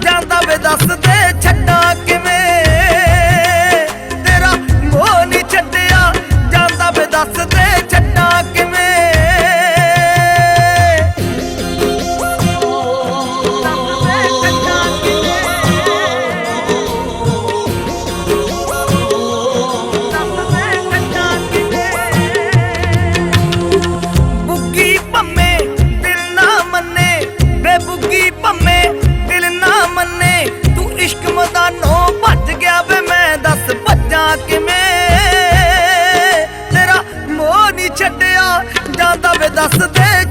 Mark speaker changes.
Speaker 1: ਜਾਂਦਾ ਵੇ ਦੱਸ ਦੇ ਜਾਂ ਦਵੇ ਦੱਸ ਦੇ